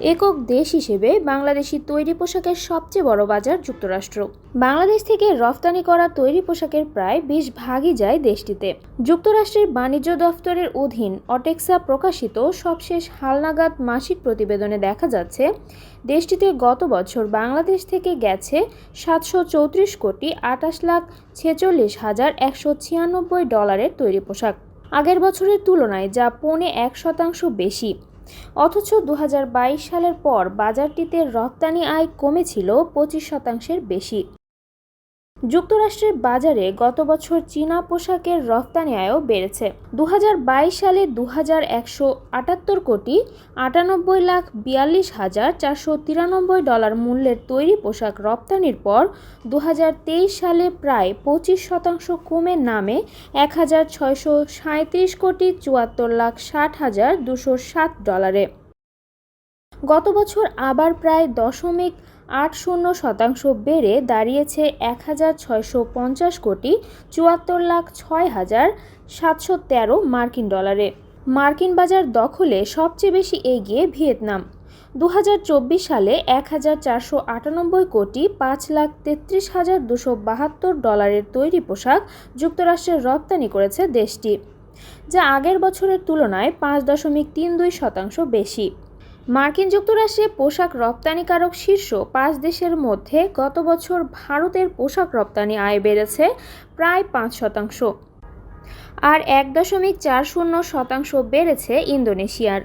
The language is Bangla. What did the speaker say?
একক দেশ হিসেবে বাংলাদেশি তৈরি পোশাকের সবচেয়ে বড় বাজার যুক্তরাষ্ট্র। বাংলাদেশ থেকে রফতানি করা তৈরি পোশাকের প্রায় বিশ ভাগই যায় দেশটিতে। যুক্তরাষ্ট্রের বাণিজ্য দফতরের অধীন অটেক্সা প্রকাশিত সবশেষ হালনাগাদ মাসিক প্রতিবেদনে দেখা যাচ্ছে, দেশটিতে গত বছর বাংলাদেশ থেকে গেছে সাতশো চৌত্রিশ কোটি আটাশ লাখ ছেচল্লিশ হাজার একশো ছিয়ানব্বই ডলারের তৈরি পোশাক। আগের বছরের তুলনায় যা পৌনে এক শতাংশ বেশি অথচ দু হাজার বাইশ সালের পর বাজারটিতে রপ্তানি আয় কমেছিল পঁচিশ শতাংশের বেশি। যুক্তরাষ্ট্রের বাজারে গত বছর চীনা পোশাকের রপ্তানি আয়ও বেড়েছে। দু হাজার বাইশ সালে দু কোটি আটানব্বই লাখ বিয়াল্লিশ হাজার চারশো তিরানব্বই ডলার মূল্যের তৈরি পোশাক রপ্তানির পর দু হাজার তেইশ সালে প্রায় পঁচিশ শতাংশ কমে নামে এক হাজার ছয়শো সাঁত্রিশ কোটি চুয়াত্তর লাখ ষাট হাজার দুশো সাত ডলারে। গত বছর আবার প্রায় দশমিক আট শূন্য শতাংশ বেড়ে দাঁড়িয়েছে এক হাজার ছয়শো পঞ্চাশ কোটি চুয়াত্তর লাখ ছয় হাজার সাতশো তেরো মার্কিন ডলারে। মার্কিন বাজার দখলে সবচেয়ে বেশি এগিয়ে ভিয়েতনাম। দু হাজার চব্বিশ সালে এক হাজার চারশো আটানব্বই কোটি পাঁচ লাখ তেত্রিশ হাজার দুশো বাহাত্তর ডলারের তৈরি পোশাক যুক্তরাষ্ট্রের রপ্তানি করেছে দেশটি, যা আগের বছরের তুলনায় পাঁচ দশমিক তিন দুই শতাংশ বেশি। মার্কিন যুক্তরাষ্ট্রে পোশাক রপ্তানিকারক শীর্ষ পাঁচ দেশের মধ্যে গত বছর ভারতের পোশাক রপ্তানি আয় বেড়েছে প্রায় পাঁচ শতাংশ আর এক দশমিক চার শূন্য শতাংশ বেড়েছে ইন্দোনেশিয়ার।